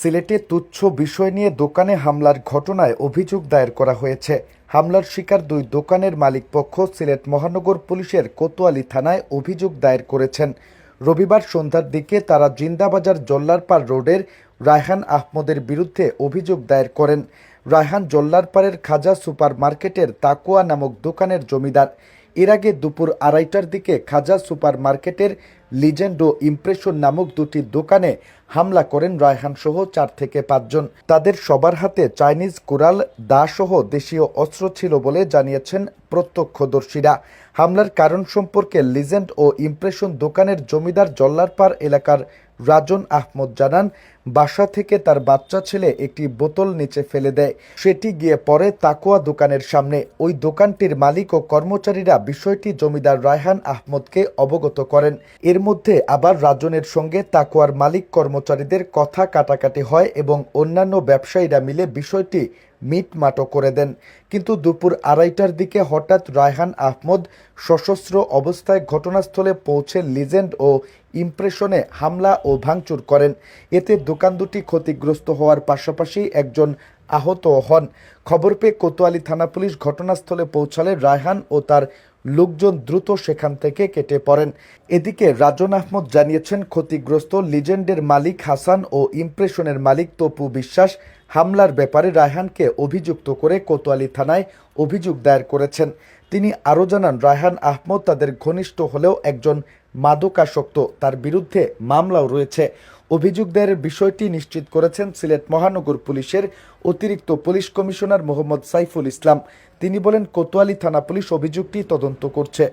সিলেটে তুচ্ছ বিষয় নিয়ে দোকানে হামলার ঘটনায় অভিযোগ দায়ের করা হয়েছে। হামলার শিকার দুই দোকানের মালিক পক্ষ সিলেট মহানগর পুলিশের কোতোয়ালি থানায় অভিযোগ দায়ের করেছেন। রবিবার সন্ধ্যার দিকে তারা জিন্দাবাজার জল্লারপাড় রোডের রায়হান আহমদের বিরুদ্ধে অভিযোগ দায়ের করেন। রায়হান জল্লারপাড়ের খাজা সুপার মার্কেটের তাকুয়া নামক দোকানের জমিদার। এর আগে দুপুর আড়াইটার দিকে খাজা সুপার মার্কেটের লিজেন্ড ও ইমপ্রেশন নামক দুটি দোকানে হামলা করেন রায়হান সহ চার থেকে পাঁচজন। তাদের সবার হাতে চাইনিজ কুরাল দা সহ দেশীয় অস্ত্র ছিল বলে জানিয়েছেন প্রত্যক্ষদর্শীরা। হামলার কারণ সম্পর্কে লিজেন্ড ও ইমপ্রেশন দোকানের জমিদার জল্লারপাড় এলাকার রাজন আহমদ জানান, বাসা থেকে তার বাচ্চা ছেলে একটি বোতল নিচে ফেলে দেয়। সেটি গিয়ে পরে তাকুয়া দোকানের সামনে। ওই দোকানটির মালিক ও কর্মচারীরা বিষয়টি জমিদার রায়হান আহমদকে অবগত করেন। এর মধ্যে আবার রাজনের সঙ্গে তাকুয়ার মালিক কর্মচারীদের কথা কাটাকাটি হয় এবং অন্যান্য ব্যবসায়ীরা মিলে বিষয়টি মিটমাটো করে দেন। কিন্তু দুপুর আড়াইটার দিকে হঠাৎ রায়হান আহমদ সশস্ত্র অবস্থায় ঘটনাস্থলে পৌঁছে লিজেন্ড ও ইমপ্রেশনে হামলা ও ভাঙচুর করেন। এতে দোকান দুটি ক্ষতিগ্রস্ত হওয়ার পাশাপাশি একজন আহত হন। খবর পেয়ে কোতোয়ালি থানা পুলিশ ঘটনাস্থলে পৌঁছালে রায়হান ও তার লোকজন দ্রুত সেখান থেকে কেটে পড়েন। এদিকে রাজন আহমদ জানিয়েছেন, ক্ষতিগ্রস্ত লিজেন্ডের মালিক হাসান ও ইমপ্রেশনের মালিক তপু বিশ্বাস হামলার ব্যাপারে রায়হানকে অভিযুক্ত করে কোতোয়ালি থানায় অভিযোগ দায়ের করেছেন। তিনি আরও জানান, রায়হান আহমদ তাদের ঘনিষ্ঠ হলেও একজন মাদকাসক্ত। তার বিরুদ্ধে মামলাও রয়েছে। অভিযোগ দায়েরের বিষয়টি নিশ্চিত করেছেন সিলেট মহানগর পুলিশের অতিরিক্ত পুলিশ কমিশনার মোহাম্মদ সাইফুল ইসলাম। তিনি বলেন, কোতোয়ালি থানা পুলিশ অভিযোগটি তদন্ত করছে।